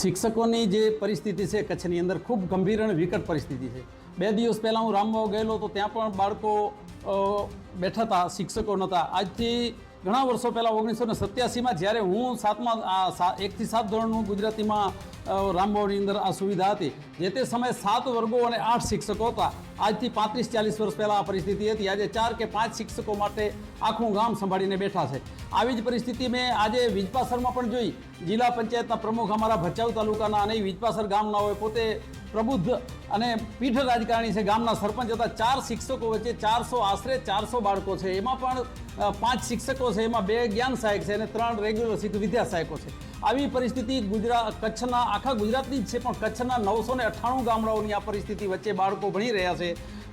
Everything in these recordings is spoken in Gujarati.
શિક્ષકોની જે પરિસ્થિતિ છે કચ્છની અંદર ખૂબ ગંભીર અને વિકટ પરિસ્થિતિ છે. બે દિવસ પહેલાં હું રામવાવ ગયેલો તો ત્યાં પણ બાળકો બેઠા હતા શિક્ષકો નહોતા. આજથી ઘણા વર્ષો પહેલાં ઓગણીસો ને સત્યાસીમાં જ્યારે હું સાતમા એકથી સાત ધોરણનું ગુજરાતીમાં અ, અંદર આ સુવિધા હતી. જે તે સમયે સાત વર્ગો અને આઠ શિક્ષકો હતા. આજથી પાંત્રીસ ચાલીસ વર્ષ પહેલાં આ પરિસ્થિતિ હતી. આજે ચાર કે પાંચ શિક્ષકો માટે આખું ગામ સંભાળીને બેઠા છે. આવી જ પરિસ્થિતિ મેં આજે વિજપાસરમાં પણ જોઈ. જિલ્લા પંચાયતના પ્રમુખ અમારા ભચાઉ તાલુકાના અને વિજપાસર ગામના હોય પોતે પ્રબુદ્ધ અને પીઠ રાજકારણી છે. ગામના સરપંચ હતા. ચાર શિક્ષકો વચ્ચે ચારસો આશરે ચારસો બાળકો છે. એમાં પણ પાંચ શિક્ષકો છે. એમાં બે જ્ઞાન સહાયક છે અને ત્રણ રેગ્યુલર વિદ્યા સહાયકો છે. આવી પરિસ્થિતિ ગુજરાત કચ્છના, આખા ગુજરાતની જ છે, પણ કચ્છના નવસો ને અઠ્ઠાણું ગામડાઓની આ પરિસ્થિતિ વચ્ચે બાળકો ભણી રહ્યા છે.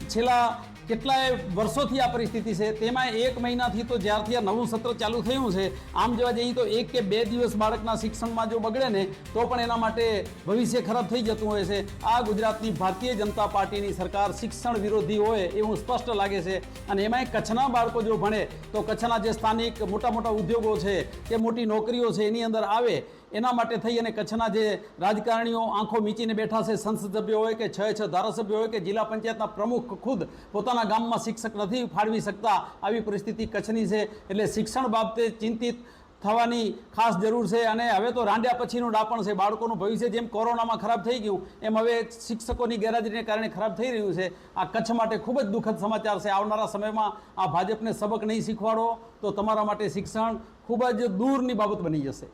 છેલ્લા કેટલાય વર્ષોથી આ પરિસ્થિતિ છે. તેમાં એક મહિનાથી તો જ્યારથી આ નવું સત્ર ચાલુ થયું છે, આમ જોવા જઈએ તો એક કે બે દિવસ બાળકના શિક્ષણમાં જો બગડે ને, તો પણ એના માટે ભવિષ્ય ખરાબ થઈ જતું હોય છે. આ ગુજરાતની ભારતીય જનતા પાર્ટીની સરકાર શિક્ષણ વિરોધી હોય એવું સ્પષ્ટ લાગે છે. અને એમાંય કચ્છના બાળકો જો ભણે, તો કચ્છના જે સ્થાનિક મોટા મોટા ઉદ્યોગો છે, કે મોટી નોકરીઓ છે, એની અંદર આવે એના માટે થઈ અને કચ્છના જે રાજકારણીઓ આંખો મીચીને બેઠા છે, સંસદ સભ્યો હોય કે છ છ ધારાસભ્યો હોય કે જિલ્લા પંચાયતના પ્રમુખ ખુદ પોતાના ગામમાં શિક્ષક નથી ફાળવી શકતા, આવી પરિસ્થિતિ કચ્છની છે. એટલે શિક્ષણ બાબતે ચિંતિત થવાની ખાસ જરૂર છે અને હવે તો રાંડ્યા પછીનું ડાપણ છે. બાળકોનું ભવિષ્ય જેમ કોરોનામાં ખરાબ થઈ ગયું, એમ હવે શિક્ષકોની ગેરહાજરીને કારણે ખરાબ થઈ રહ્યું છે. આ કચ્છ માટે ખૂબ જ દુઃખદ સમાચાર છે. આવનારા સમયમાં આ ભાજપને સબક નહીં શીખવાડો, તો તમારા માટે શિક્ષણ ખૂબ જ દૂરની બાબત બની જશે.